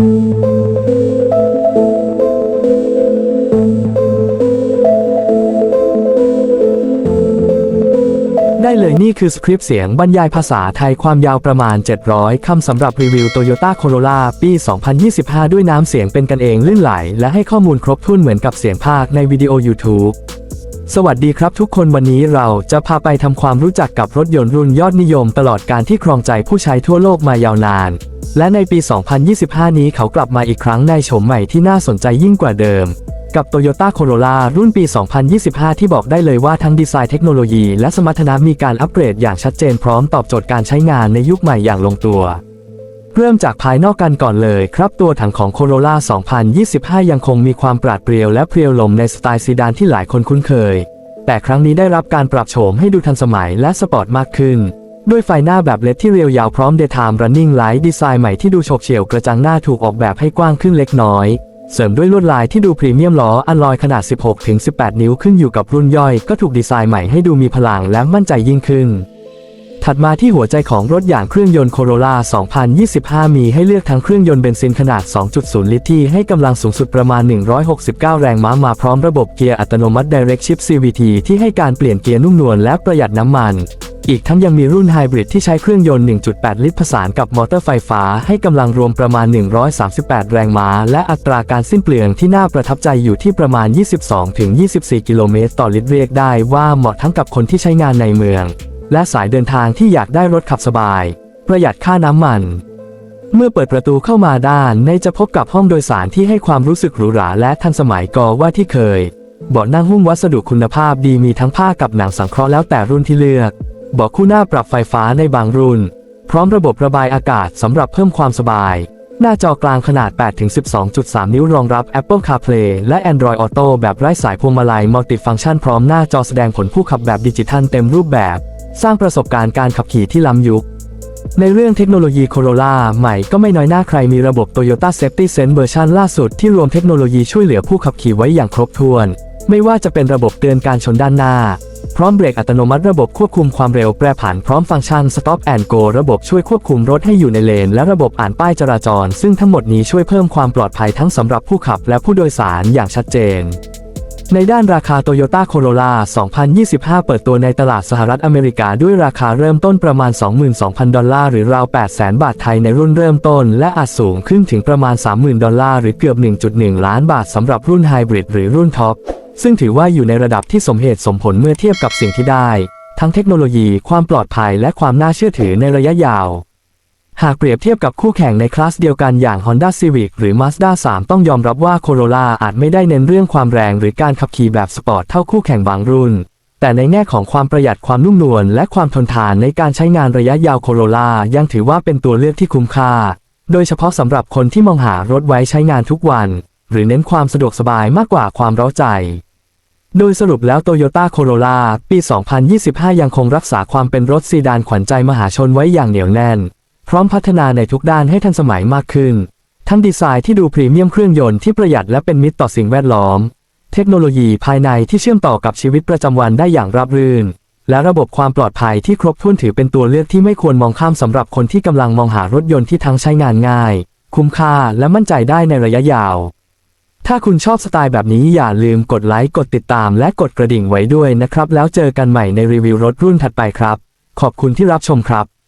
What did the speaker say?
ได้เลยนี่คือสคริปต์เสียงบรรยายภาษาไทยความยาวประมาณ 700 คำสำหรับรีวิว Toyota Corolla ปี 2025 ด้วยน้ำเสียงเป็นกันเองลื่นไหล และให้ข้อมูลครบถ้วนเหมือนกับเสียงภาคในวิดีโอ YouTube สวัสดีครับทุกคนวันนี้เราจะพาไปทำความรู้จักกับรถยนต์รุ่นยอดนิยมตลอดการที่ครองใจผู้ใช้ทั่วโลกมายาวนาน และในปี 2025 นี้เขากลับมาอีกครั้งในโฉมใหม่ที่น่าสนใจยิ่งกว่าเดิม กับ Toyota Corolla รุ่นปี 2025 ที่บอกได้เลยว่าทั้งดีไซน์เทคโนโลยีและสมรรถนะมีการอัปเกรดอย่างชัดเจนพร้อมตอบโจทย์การใช้งานในยุคใหม่อย่างลงตัว เริ่มจากภายนอกกันก่อนเลยครับตัวถังของ Corolla 2025 ยังคงมีความปราดเปรียวและเพรียวลมในสไตล์ซีดานที่หลายคนคุ้นเคย แต่ครั้งนี้ได้รับการปรับโฉมให้ดูทันสมัยและสปอร์ตมากขึ้น ด้วยไฟหน้าแบบเลดที่เรียวยาวพร้อม Daytime Running Light ดีไซน์ใหม่ที่ดูโฉบเฉี่ยวกระจังหน้าถูกออกแบบให้กว้างขึ้นเล็กน้อย เสริมด้วยลวดลายที่ดูพรีเมียมล้ออัลลอยขนาด 16-18 นิ้วขึ้นอยู่กับรุ่นย่อย ก็ถูกดีไซน์ใหม่ให้ดูมีพลังและมั่นใจยิ่งขึ้น ถัดมาที่หัวใจของรถอย่างเครื่องยนต์ Corolla 2025 มีให้เลือกทั้งเครื่องยนต์เบนซินขนาด 2.0 ลิตรที่ให้กำลังสูงสุดประมาณ 169 แรงม้ามาพร้อมระบบเกียร์อัตโนมัติ Direct Shift CVT ที่ให้การเปลี่ยนเกียร์นุ่มนวลและประหยัดน้ำมัน อีกทั้งยังมีรุ่นไฮบริดที่ใช้เครื่องยนต์ 1.8 ลิตรผสานกับมอเตอร์ไฟฟ้า ให้กำลังรวมประมาณ 138 แรงม้า และอัตราการสิ้นเปลืองที่น่าประทับใจอยู่ที่ประมาณ 22-24 กิโลเมตรต่อลิตรเรียกได้ว่าเหมาะทั้งกับคนที่ใช้งานในเมือง และสายเดินทางที่อยากได้รถขับสบาย ประหยัดค่าน้ำมัน เมื่อเปิดประตูเข้ามาด้านในจะพบกับห้องโดยสารที่ให้ความรู้สึกหรูหราและทันสมัยกอว่าที่เคยเบาะนั่งหุ้มวัสดุคุณภาพดีมีทั้งผ้ากับหนังสังเคราะห์แล้วแต่รุ่นที่เลือกเบาะคู่หน้าปรับไฟฟ้าในบางรุ่น พร้อมระบบระบายอากาศสำหรับเพิ่มความสบาย หน้าจอกลางขนาด 8-12.3 นิ้วรองรับ Apple CarPlay และ Android Auto แบบไร้สายพวงมาลัยมัลติฟังก์ชันพร้อมหน้าจอแสดงผลผู้ขับแบบดิจิทัลเต็มรูปแบบ สร้างประสบการณ์การขับขี่ที่ล้ำยุค ในเรื่องเทคโนโลยี Corolla ใหม่ก็ไม่น้อยหน้าใครมีระบบ Toyota Safety Sense เวอร์ชันล่าสุดที่รวมเทคโนโลยีช่วยเหลือผู้ขับขี่ไว้อย่างครบถ้วน ไม่ว่าจะเป็นระบบเตือนการชนด้านหน้า พร้อมเบรกอัตโนมัติระบบควบคุมความเร็วแปรผันพร้อมฟังก์ชัน Stop and Go ระบบช่วยควบคุมรถให้อยู่ในเลน และระบบอ่านป้ายจราจร ซึ่งทั้งหมดนี้ช่วยเพิ่มความปลอดภัยทั้งสำหรับผู้ขับและผู้โดยสารอย่างชัดเจน ในด้านราคา Toyota Corolla 2025 เปิดตัวในตลาดสหรัฐอเมริกาด้วยราคาเริ่มต้นประมาณ 22,000 ดอลลาร์หรือราว 800,000 บาทไทยในรุ่นเริ่มต้น และอาจสูงขึ้นถึงประมาณ 30,000 ดอลลาร์หรือเกือบ 1.1 ล้านบาทสำหรับรุ่นไฮบริดหรือรุ่นท็อป ซึ่งถือว่าอยู่ในระดับที่สมเหตุสมผลเมื่อเทียบกับสิ่งที่ได้ ทั้งเทคโนโลยี ความปลอดภัย และความน่าเชื่อถือในระยะยาว หากเปรียบเทียบกับคู่แข่งในคลาสเดียวกันอย่าง Honda Civic หรือ Mazda 3 ต้องยอมรับว่า Corolla อาจไม่ได้เน้นเรื่องความแรงหรือการขับขี่แบบสปอร์ตเท่าคู่แข่งบางรุ่น แต่ในแง่ของความประหยัดความนุ่มนวลและความทนทานในการใช้งานระยะยาว Corolla ยังถือว่าเป็นตัวเลือกที่คุ้มค่า โดยเฉพาะสำหรับคนที่มองหารถไว้ใช้งานทุกวัน หรือเน้นความสะดวกสบายมากกว่าความเร้าใจโดยสรุปแล้ว Toyota Corolla ปี 2025 ยังคงรักษาความเป็นรถซีดานขวัญใจมหาชนไว้อย่างเหนียวแน่น พร้อมพัฒนาในทุกด้านให้ทันสมัยมากขึ้น ทั้งดีไซน์ที่ดูพรีเมียมเครื่องยนต์ที่ประหยัดและเป็นมิตรต่อสิ่งแวดล้อม เทคโนโลยีภายในที่เชื่อมต่อกับชีวิตประจำวันได้อย่างราบรื่น และระบบความปลอดภัยที่ครบถ้วนถือเป็นตัวเลือกที่ไม่ควรมองข้ามสำหรับคนที่กำลังมองหารถยนต์ที่ทั้งใช้งานง่าย คุ้มค่าและมั่นใจได้ในระยะยาว ถ้าคุณชอบสไตล์แบบนี้อย่าลืมกดไลค์กดติดตาม และกดกระดิ่งไว้ด้วยนะครับ แล้วเจอกันใหม่ในรีวิวรถรุ่นถัดไปครับ ขอบคุณที่รับชมครับ